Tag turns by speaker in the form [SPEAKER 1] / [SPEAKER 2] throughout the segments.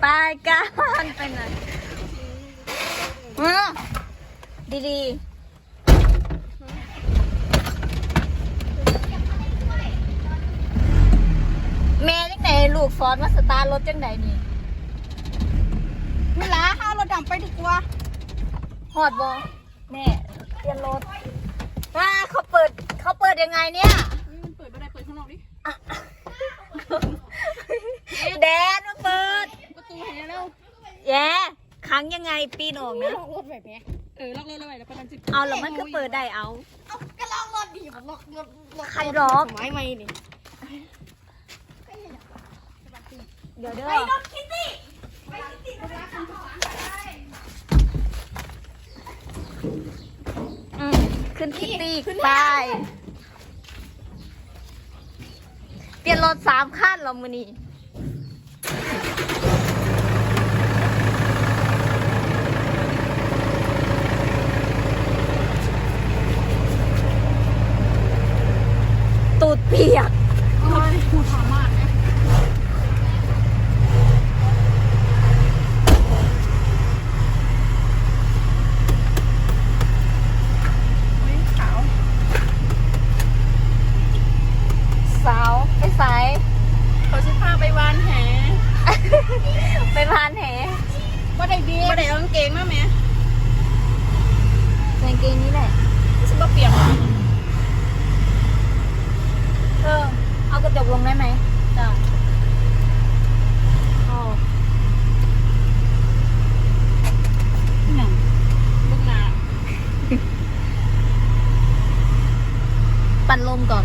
[SPEAKER 1] ไปกันไปไหนมาดีดีๆแม่จังไหนลูกฟอนมาสตาร์ทรถจังไหนนี่
[SPEAKER 2] เวลาห้ารถดำไปดีกว่า
[SPEAKER 1] ฮอดบอแม่เปลี่ยนรถว้าเขาเปิดเขาเปิดยังไงเนี่ย
[SPEAKER 2] มันเปิดไม่ได้เปิดข้างนอกดิ
[SPEAKER 1] แดนมาเปิด
[SPEAKER 2] ประตูเห็นแล้ว
[SPEAKER 1] แย่ครั้งยังไงปีนออกนะ
[SPEAKER 2] ล็อกรถแบบนี้เออล็อกรถเลยแล้วประมาณสิบ
[SPEAKER 1] เอาแล้วมันก็เปิดได้เอา
[SPEAKER 2] เอาก็ล็อกรถดิมันล็อกรถล็อก
[SPEAKER 1] ใครล็อก
[SPEAKER 2] สมัยใหม่นี่
[SPEAKER 1] เดี๋ยวเด้อ
[SPEAKER 2] ไปรถคิตตี้ไปคิตตี้ไปร้านของเขา
[SPEAKER 1] อืมขึ้นคิตตี้ไปเปลี่ยนรถสามขั้นแล้วมือนี่ ตูดเปียก
[SPEAKER 2] โอ้ยพูดถามมากนะเฮ้ยขาว
[SPEAKER 1] สาวไปสาย
[SPEAKER 2] เขาจะพาไปวานแห
[SPEAKER 1] ไปพานแห
[SPEAKER 2] ว่าได้ดีว่าได้เอากางเกงมาไหม
[SPEAKER 1] กางเกงนี้แหละ
[SPEAKER 2] ฉันบ่เปียกหร อ
[SPEAKER 1] เอเอากระจกลงได้ไหม
[SPEAKER 2] จ้ะโอ๋
[SPEAKER 1] อ
[SPEAKER 2] หนึ่งลูกนา
[SPEAKER 1] ปั่นลมก่อน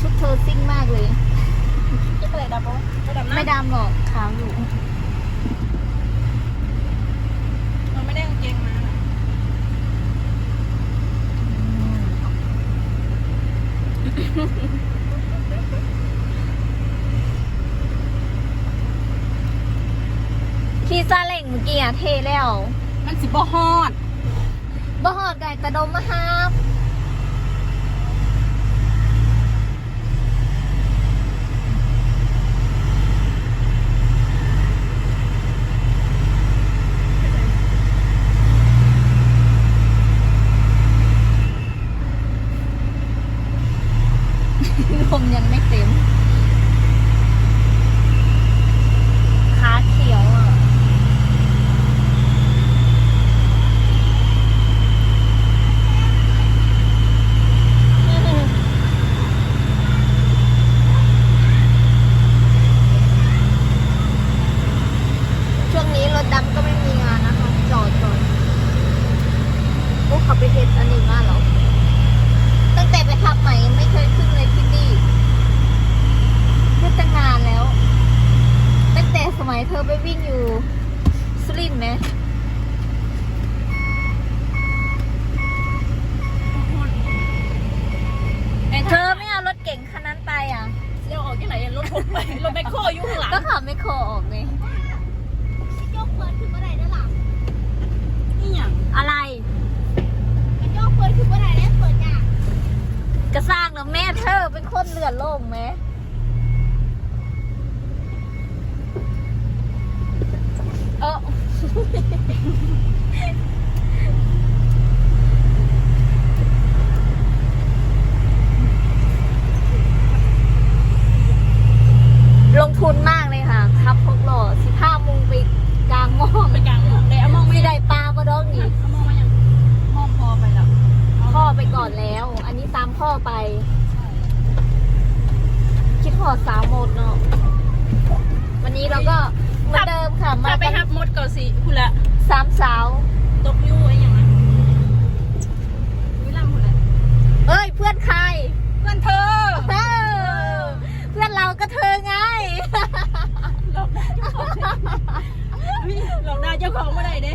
[SPEAKER 1] ชุดเธอซิ่งมากเลย
[SPEAKER 2] จะไปไหน ดำปะไม่ดำนะ
[SPEAKER 1] ไม่ดำหรอกขาวอยู่
[SPEAKER 2] มันไม่ได้กางเกงมาน่ะ
[SPEAKER 1] ขี่ซาเล้งเมื่อกี้อะเทแล้ว
[SPEAKER 2] มันสิบ่ฮอด
[SPEAKER 1] บ่หอดไก่กระดมมาครับ ลมยังไม่เต็ม ขาเขียวอะ ช่วงนี้รถดำก็ไม่มีงานนะคะ จอดก่อนพวกเขาไปเทสอันนี้มาเหรอ ตั้งแต่ไปขับใหม่ยังไม่เคยขึ้นเลยที่นี่ขึ้นตั้งนานแล้ว ตั้งแต่สมัยเธอไปวิ่งอยู่สุรินทร์ไหมเธอไม่เอารถเก่งคันนั้นไปอะ
[SPEAKER 2] เลี้ยวออกที่ไหนอะรถผมไป รถแมคโครอยู่ข้างหลัง
[SPEAKER 1] ก็ขับไม่โคออกเลย
[SPEAKER 3] โยกเฟิร์นคือเมื่อไหร่ได้หลัง
[SPEAKER 2] นี่หยัง
[SPEAKER 1] อะไร
[SPEAKER 3] โยกเฟิร์นคือเมื่อไหร่ได้เฟิร์นอะ
[SPEAKER 1] กระสร้างแล้วแม่เธอเป็นคนเลือดโล่งไหมเออ ลงทุนมากเลยค่ะ ครับพกหล่อสิบห้ามุงไปกลางหมอง
[SPEAKER 2] ไปกลางมองได้เอามอง
[SPEAKER 1] ไม่
[SPEAKER 2] ไม่ได้
[SPEAKER 1] ได้ปลาปะดองนี่
[SPEAKER 2] เอามองมายังมองพอไปแล้ว
[SPEAKER 1] พ่อไปก่อนแล้ว อันนี้ตามพ่อไป คิดห อดสาวหมดเนาะวันนี้เราก็เหมือนเดิมค่ะมา
[SPEAKER 2] ถ้าไป
[SPEAKER 1] กัน
[SPEAKER 2] หับมดเก่าสิคุณละ
[SPEAKER 1] สามสาว
[SPEAKER 2] ตกยู่ไอ้หยังนะวิลำคุณละ
[SPEAKER 1] เอ้ยเพื่อนใคร
[SPEAKER 2] เพื่อนเธอ
[SPEAKER 1] เออเพื่อนเราก็เธอไง
[SPEAKER 2] หลอกได้เจ้าของอุ๊ยหลอกได้เจ้าของเมื่อไหร่เด้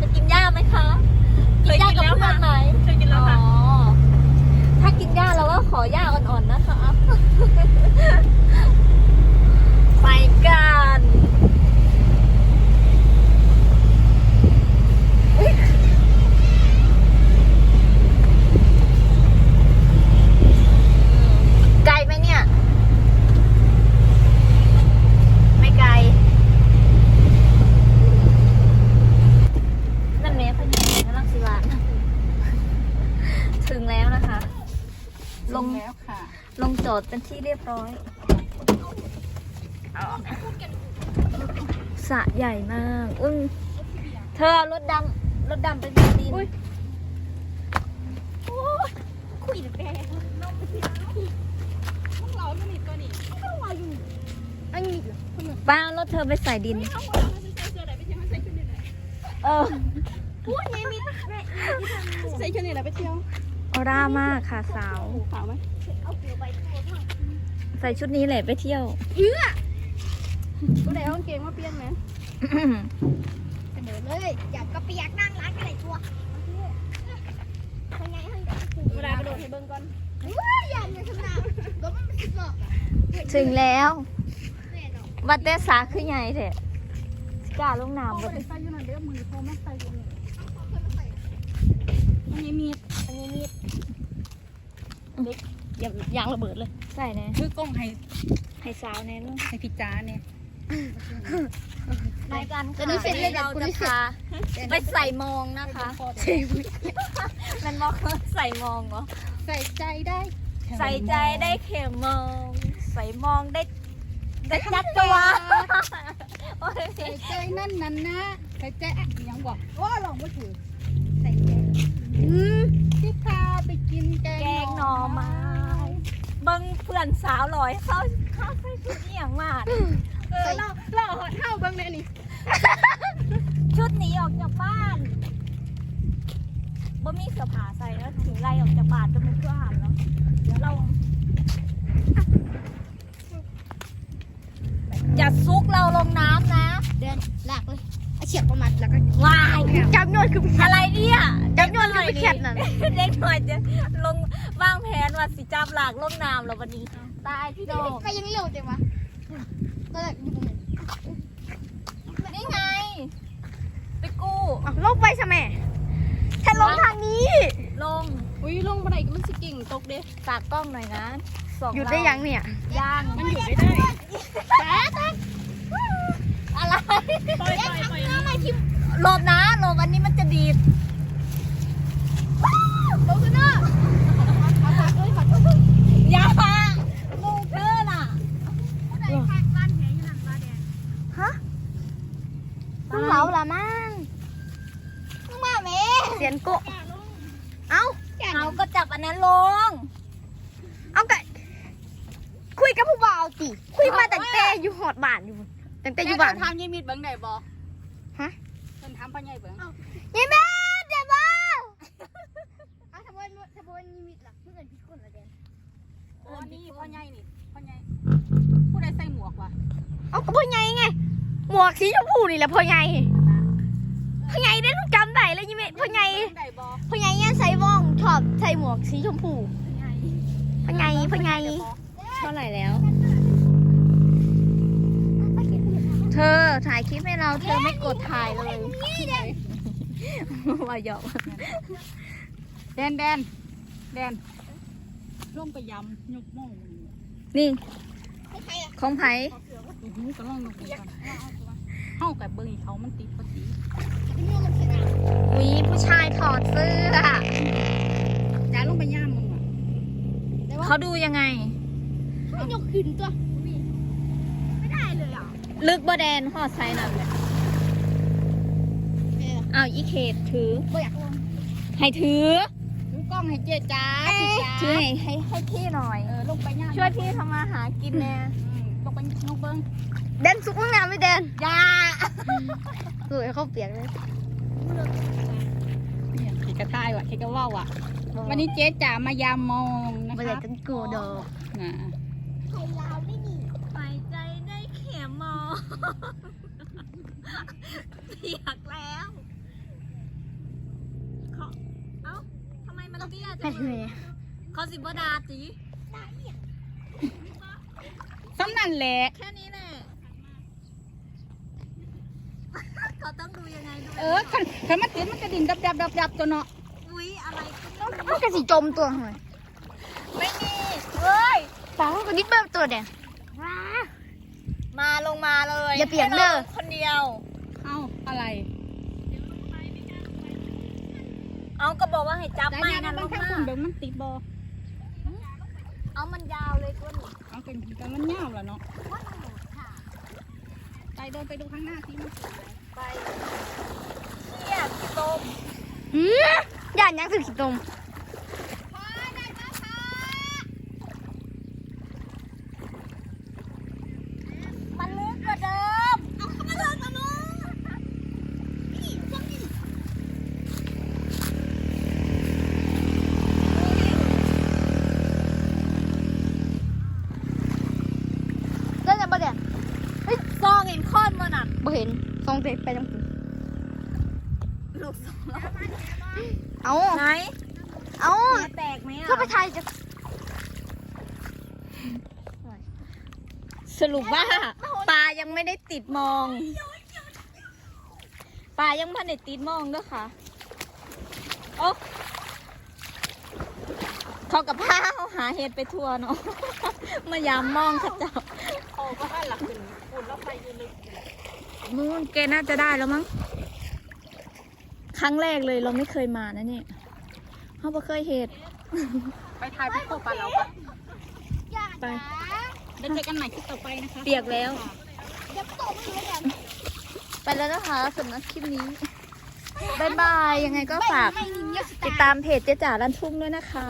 [SPEAKER 1] จะกินหญ้าไหมคะ
[SPEAKER 2] เคย
[SPEAKER 1] หญ้า
[SPEAKER 2] กิน
[SPEAKER 1] กับ
[SPEAKER 2] แล้ว
[SPEAKER 1] เพื่อ
[SPEAKER 2] ค่ะ
[SPEAKER 1] นไหม หญ้าอ่อน
[SPEAKER 2] ๆนะคะ
[SPEAKER 1] เป็นที่เรียบร้อยสระใหญ่มากอุ้ยเธอเอารถดำรถดำไปดินดิน
[SPEAKER 3] คุยแต่แก
[SPEAKER 2] พวกเราไม่มีตัวนี้
[SPEAKER 3] อันนี้เหรอ
[SPEAKER 1] ป้าเอารถเธอไปใส่ดิน
[SPEAKER 2] เอาหัวเราใส่เสื้อไหนไปเที่ยวใส่ชุดนี้ไหน
[SPEAKER 1] เออ
[SPEAKER 3] พูดไงมีแม่
[SPEAKER 2] ใส่ชุดนี้ไหนไปเที่ยว
[SPEAKER 1] ออร่ามากค่ะสาว
[SPEAKER 2] หูขาวไหม
[SPEAKER 3] เอาเกลือไปทั่วทั้ง
[SPEAKER 1] ใส่ชุดนี้แหละไปเที่ยว
[SPEAKER 2] ตัวไหนเอากางเกงมาเปลี่ยนไหม
[SPEAKER 3] เสนอเลยอยากกระเปียกนั่งร้านกันไหนตัวเป็นไงท่านเด็ก
[SPEAKER 2] เวลากระโดดให้เบิ่งก่อน
[SPEAKER 3] ว้าอยากเงินขนาดรถมันไม่สิบหรอก
[SPEAKER 1] ถึงแล้ว
[SPEAKER 3] แน่นอน
[SPEAKER 1] วัดเตสาคือใหญ่เถอะสิกล้าลงน้ำ
[SPEAKER 2] เอา
[SPEAKER 1] บ่
[SPEAKER 2] ไป
[SPEAKER 1] ได้
[SPEAKER 2] ใส่อยู่นั่นเด้อมือโทรมาใส่อยู่นี่อันนี้มีด
[SPEAKER 3] อันนี้มีด
[SPEAKER 2] อย่าอยางระเบิดเลย
[SPEAKER 1] ใส่แน่
[SPEAKER 2] คือกล้องให้
[SPEAKER 1] ให้สาวแน่ลูก
[SPEAKER 2] ให้พี่จ้าเนี่ย
[SPEAKER 1] รายการ
[SPEAKER 3] จะนี้เสร็จเลย
[SPEAKER 1] เรา
[SPEAKER 3] เดี๋ยว
[SPEAKER 1] จะ
[SPEAKER 3] คุณ
[SPEAKER 1] พาไปใส่มองนะคะมันมองใส่มองเหรอ
[SPEAKER 2] ใส่ใจได้
[SPEAKER 1] ใส่ใจได้เข็มมอง ใส่มองได้ได้จัดตัวโอ้ย
[SPEAKER 2] ใส่ใจนั่นนั่นนะใส่ใจอะยังบอกว่าลองไม่ถือ
[SPEAKER 3] ใส่แก
[SPEAKER 2] อืมที่พาไปกินแก
[SPEAKER 1] แกงหน่อไม้ เบิ้งเพื่อนสาวลอยเข้าเข้าใส่ชุดนี้อย่างมาก
[SPEAKER 2] เออเราเราหอดเท่าเบิ่งเลยนี่
[SPEAKER 1] ชุดหนี้ออกจากบ้านบ่มีเสื้อผ้าใส่แล้วถึงไล่ออกจากบ้านจะเป็นเพื่ออาหารแล้วเดี๋ยวเราอย่าซุกเราลงน้ำนะ
[SPEAKER 3] เดินลากเลยเอาเฉียบประมาณแล้วก็
[SPEAKER 1] วาย
[SPEAKER 3] จับโยนคือ
[SPEAKER 1] อะไรเนี่ย
[SPEAKER 3] จับโยนคือ ไปแคบนั่น
[SPEAKER 1] เด็กหน่อยจะลงวางแผนว่าสิจับหลากลงน้ำแล้ววันนี้ ตายพี่โด
[SPEAKER 3] ใครยังเร็วจังวะตอนแรกอยู่ตรงไหน
[SPEAKER 1] นี่ไง ไปกู้
[SPEAKER 3] ลงไปใช่ไหมฉันลงทางนี้
[SPEAKER 1] ลง
[SPEAKER 2] อุ้ยลงบันไดมันสิกิ่งตกเด้
[SPEAKER 1] ฝากกล้องหน่อยนะสอง
[SPEAKER 3] หยุดได้ยังเนี่ย
[SPEAKER 1] ย่าง
[SPEAKER 2] มันอยู่ไม่ได้
[SPEAKER 1] อะไร
[SPEAKER 2] ปล่อยปล่อยปล่อย
[SPEAKER 3] ทำไมทิม
[SPEAKER 1] หลบนะหลบอันนี้มันจะดีด
[SPEAKER 3] ลงกันเนอะ
[SPEAKER 2] เอาพักเลยพักเลย
[SPEAKER 1] อย่าลูกเธอน่ะ
[SPEAKER 3] ผู้ใดแทกบ้านแหงอยู่หลังบ้านแดง
[SPEAKER 1] ฮะ
[SPEAKER 3] มึงเหลาละมั่งมึงมาเมเสียนโกะเอ้า
[SPEAKER 1] เอาก็จับอันนั้นลง
[SPEAKER 3] เอาไก่คุยกับ ผู้บ่าวสิคุยมาตั้งแต่อยู่หอดบ้านอยู่ตั้งแต่อยู่บ้าน
[SPEAKER 2] ทำยี่มิดเบิ่งได้บ่
[SPEAKER 3] ฮะ
[SPEAKER 2] เพิ่นถามพ่อใหญ่เบิ่ง
[SPEAKER 3] ยี่แม่เดี๋ยวบ้าอะทำไมทำไมมีมิดล่ะเพื่อนพี่คนละเดน
[SPEAKER 2] โอ้นี่พ่อใหญ่นี่พ่อใหญ่ผู้ใดใส่หมวกวะ
[SPEAKER 3] เอาก็พ่อใหญ่ไงหมวกสีชมพูนี่แหละพ่อใหญ่พ่อใหญ่ได้ลูกจำได้เลยยี่แม่พ่อใหญ่
[SPEAKER 2] เบิ่งได้บ่
[SPEAKER 3] พ่อใหญ่เนี่ยใส่ว่องชอบใส่หมวกสีชมพูพ่อใหญ่พ่อใหญ่
[SPEAKER 1] เท่าไหร่แล้ว เธ อถ่ายคลิปให้เราเธอไม่กดถ่ายเลยว่าหยอก
[SPEAKER 2] แดนแดนแดนร่วมไปยำยกโม่ง
[SPEAKER 1] นี่
[SPEAKER 3] ใครอะ
[SPEAKER 1] ของไผ
[SPEAKER 2] โอ้โหก็ลองลงไปก่อนเฮากับเบิ่งอีเขามันติดปกติ
[SPEAKER 3] พี่นุ่มมันเสียดาย
[SPEAKER 1] วีผู้ชายถอดเสื้อ
[SPEAKER 2] จ้าลงไปย่ามมึงอะ
[SPEAKER 1] เขาดูยังไง
[SPEAKER 3] มันยกขึ้นตัวไม่ได้เลยอะ
[SPEAKER 1] ลึกบ่แดนหอดไซน่ะอ้าวอีเขตถือ
[SPEAKER 3] บ่อยากลง
[SPEAKER 1] ให้ถือ
[SPEAKER 2] ดูกล้องให้เจ๊จ้าพี่จ้า
[SPEAKER 1] ถือให้ให้ให้พี่หน่อย
[SPEAKER 2] เออลงไปย่าม
[SPEAKER 1] ช่วยพี่ทำมาหากินแน่
[SPEAKER 2] อืมลงไปนกเบิ่ง
[SPEAKER 3] เดนสุกมึงน้ำไม่เดน
[SPEAKER 1] อยา
[SPEAKER 3] สวยเขาเปียกเลย
[SPEAKER 2] เนี่ยเขกระต่ายว่ะเขกระว่าวอะ วันนี้เจ๊จ๋ามายามมองนะ
[SPEAKER 3] บ่อยา
[SPEAKER 2] คะ
[SPEAKER 3] กกันกูดอก
[SPEAKER 2] อ่า
[SPEAKER 3] ไทยลาวไม่ดี
[SPEAKER 1] หายใจได้เข็ มมอเปียกแล้วเขาเอ้าทำไมมันเตี้ย
[SPEAKER 3] ไป
[SPEAKER 1] จัง
[SPEAKER 3] ทำไม
[SPEAKER 1] เขาสิบดาจี
[SPEAKER 2] สำนั่นแหละ
[SPEAKER 1] แค่นี้แหละเขาต้องดูยังไงดู
[SPEAKER 2] เออคันคันมันติดมันกระดิ่งดับดับดับดับตัวเนาะ
[SPEAKER 1] อุ้ยอะไรก็
[SPEAKER 3] มันก็สิจมตัวหน่อย
[SPEAKER 1] ไม่มีเฮ้ย
[SPEAKER 3] ปากมันก็นิดเบิ่มตัวเดน
[SPEAKER 1] มาลงมาเลย
[SPEAKER 3] อย่าเปียกเด้อ
[SPEAKER 1] ให้ราคนเดียว
[SPEAKER 2] เอ้าอะไร
[SPEAKER 1] เอาก็บอกว่าให้จับ
[SPEAKER 2] ได้
[SPEAKER 1] ไม้
[SPEAKER 2] ยา
[SPEAKER 1] นั่นล
[SPEAKER 2] บาง
[SPEAKER 1] ง
[SPEAKER 2] ครั้ง
[SPEAKER 1] มา
[SPEAKER 2] คุณเบิ่งมันติดบอเอาเป็นกันมันเงาแล้วเนาะไปเดินไปดูข้างหน้าสิมันสวย
[SPEAKER 1] ไปเที่ยพี่ต้ม
[SPEAKER 3] หืมย่านยังสึกสิตม
[SPEAKER 1] พอได้มาค่ะมันลึกกว่าเดิม เอาเข้ามาเลยมาลูกนี่พวกนี้
[SPEAKER 3] ได้ยังบ่เดี๋ยว
[SPEAKER 1] เฮ้ยซองเห็นค้อนมันอะ
[SPEAKER 3] บ่เห็นทรงเตะไปจังปุ่น
[SPEAKER 1] ลูกซอง
[SPEAKER 3] เอา
[SPEAKER 1] ไหน
[SPEAKER 3] เอา
[SPEAKER 1] แตกไหมอะ
[SPEAKER 3] เข้าไปถ่ายจะ
[SPEAKER 1] สรุปว่าปลายังไม่ได้ติดมองปลายังไม่ได้ติดมองเด้อค่ะโอ้เขากับผ้าเขาหาเห็ดไปทั่วเนาะมายามมองเขาเจ้า
[SPEAKER 2] โอ้ก็ให้หลักถึงคุณแล้วไปยืนลึก
[SPEAKER 1] นู่นแกน่าจะได้แล้วมั้ง ครั้งแรกเลยเราไม่เคยมานะเนี่ยเขาไม่เคยเห็ด
[SPEAKER 2] ไปถ่ายพี่โคปลาเราปะ
[SPEAKER 1] ไป
[SPEAKER 2] เดี๋ยวเจอกันใหม่คลิปต่อไปนะคะ
[SPEAKER 1] เปียกแล้ว
[SPEAKER 3] จะตกเลยเนี่ย
[SPEAKER 1] ไปแล้วนะคะสำหรับคลิปนี้บายบาย ยังไงก็ฝาก
[SPEAKER 3] ไม่ยิงเยอะ
[SPEAKER 1] ติดตามเพจเจ๊จ๋าลันทุ่งด้วยนะคะ